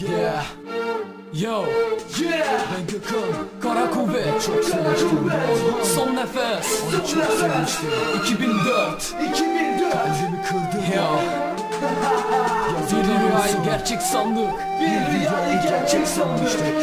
Yeah. Yo. Yeah. Ben Gökhan Kara kuvvet. Çok sevmiştim Son nefes. Onu çok sevmiştim. 2004 2004 Kalbimi kırdın. Ya Bir rüyayı gerçek sandık. Bir rüyayı gerçek sanmıştık.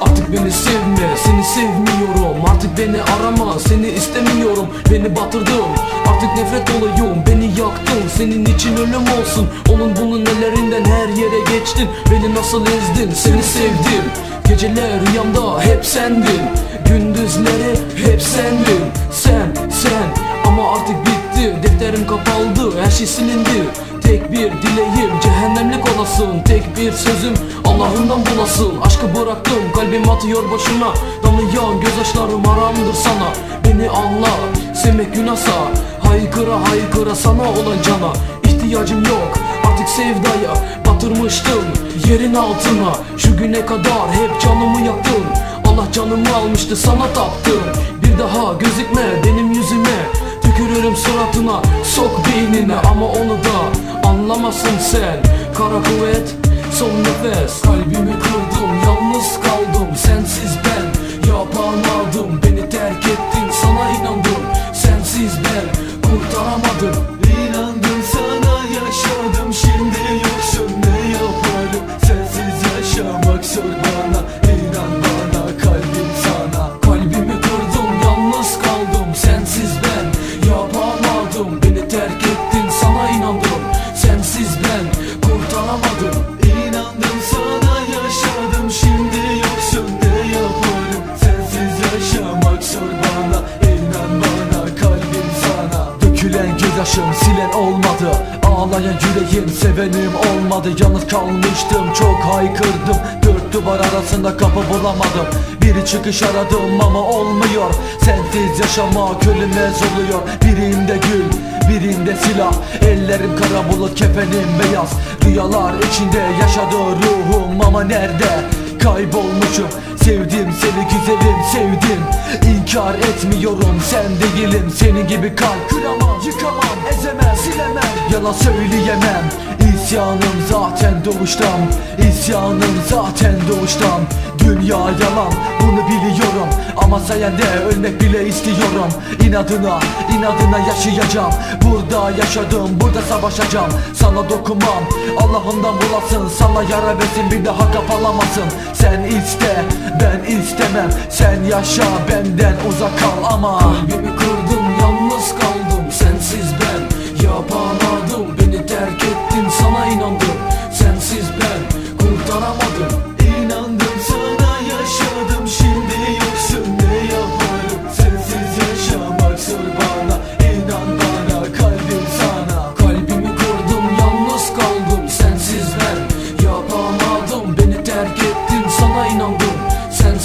Artık beni sevme seni sevmiyorum. Artık beni arama seni istemiyorum. Beni batırdın. Artık nefret olayım Beni yaktın. Senin için ölüm olsun. Onun bunun ellerinden her yere geçtin. Beni nasıl ezdin? Seni sevdim. Geceler rüyamda hep sendin. Gündüzleri hep sendin. Sen sen. Ama artık bitti. Defterim kapaldı her şey silindi Tek bir dileğim cehennemlik olasın. Tek bir sözüm Allah'ından bulasın Aşkı bıraktım kalbim atıyor boşuna Damlayan gözyaşlarım haramdır sana. Beni anla sevmek günahsa. Haykıra haykıra sana olan cana. İhtiyacım yok artık sevdaya Batırmıştım. Yerin altına Şu güne kadar hep canımı yaktın. Allah canımı almıştı sana taptım. Bir daha gözükme benim yüzüme Tükürürüm suratına sok beynine Ama onu da anlamazsın sen. Kara kuvvet son nefes. Kalbimi kırdım yalnız kaldım. Sensiz ben yapamadım Gözyaşım silen olmadı. Ağlayan yüreğim sevenim olmadı. Yalnız kalmıştım çok haykırdım. Dört duvar arasında kapı bulamadım. Bir çıkış aradım ama olmuyor. Sensiz yaşamak ölüme oluyor. Birinde gül birinde silah. Ellerim kara bulut kefenim beyaz. Rüyalar içinde yaşadı ruhum ama nerede? Kaybolmuşum. Sevdim seni güzelim sevdim. İnkar etmiyorum sen değilim. Senin gibi kalp kıramam yıkamam ezemem silemem. Yalan söyleyemem. İsyanım zaten doğuştan. İsyanım zaten doğuştan Dünya yalan bunu biliyorum. Ama sayende ölmek bile istiyorum. İnadına inadına yaşayacağım. Burada yaşadım burada savaşacağım. Sana dokunmam. Allah'ımdan bulasın Sana yara versin bir daha kapalamasın Sen iste ben istemem. Sen yaşa benden uzak kal ama. Kalbimi kırdım yalnız kaldım. Sensiz ben yapamadım. Beni terk ettin sana inandım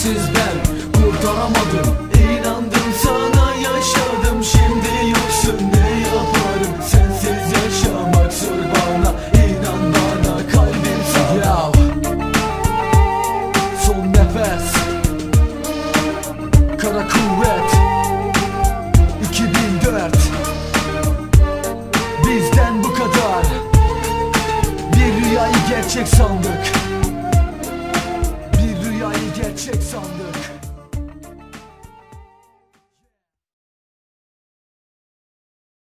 Sensiz ben kurtaramadım. İnandım sana yaşadım. Şimdi yoksun ne yaparım? Sensiz yaşamak zor bana. İnan bana kalbim sana Ya. Son nefes. Kara kuvvet. 2004 Bizden bu kadar. Bir rüyayı gerçek sandık Bir rüyayı gerçek sandık